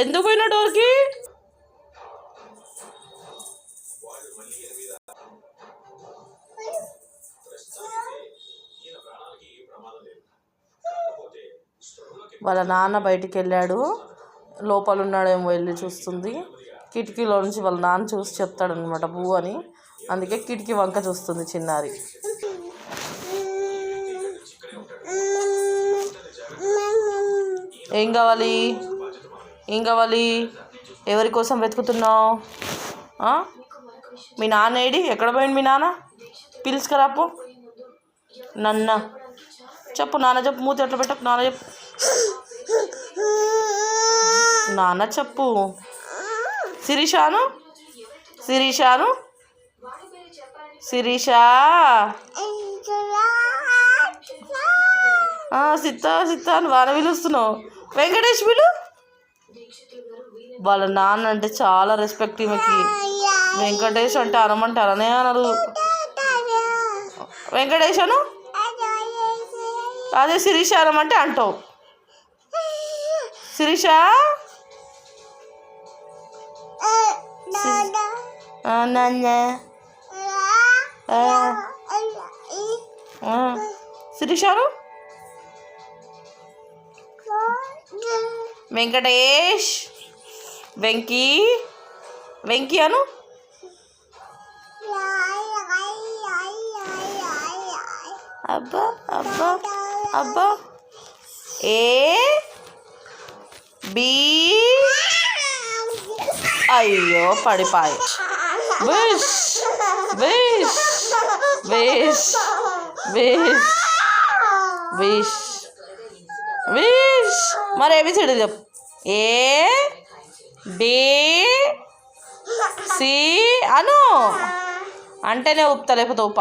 ఎందుకు పోయినా డోర్కి? వాళ్ళ నాన్న బయటికి వెళ్ళాడు. లోపల ఉన్నాడేమో వెళ్ళి చూస్తుంది. కిటికీలో నుంచి వాళ్ళ నాన్న చూసి చెప్తాడనమాట బూ అని. అందుకే కిటికీ వంక చూస్తుంది చిన్నారి. ఏం కావాలి? ఏం కావాలి? ఎవరి కోసం వెతుకుతున్నావు? మీ నాన్న ఏడి? ఎక్కడ పోయింది మీ నాన్న? పిలుచుకరాపు నన్న. చెప్పు నాన్న చెప్పు మూతి ఎట్లా పెట్టకు? నాన్న చెప్పు. నాన్న చెప్పు. శిరీషాను? శిరీషాను? శిరీష? సిత్త సిత్త అని వాన పిలుస్తున్నావు వెంకటేష్ పిలు వాళ్ళ నాన్న అంటే చాలా రెస్పెక్ట్ ఈమెకి. వెంకటేష్ అంటే అనమంటారు అనే అనరు. వెంకటేష్ అను? అదే శిరీష అనమంటే అంటావు. శిరీష? శిరీషారు నాన్న ఆ, ఆ. శిరీషాను వెంకటేష్ వెంకీ వెంకీ అను అబ్బా అబ్బా అబ్బా ఏ బి అయ్యో పడిపాయి విష్ విష్ విష్ విష్ విష్ విష్ మరి ఏమి చెడు చెప్పు. ఏ బి సి అను. అంటేనే ఉప్తా లేకపోతే ఉప్ప.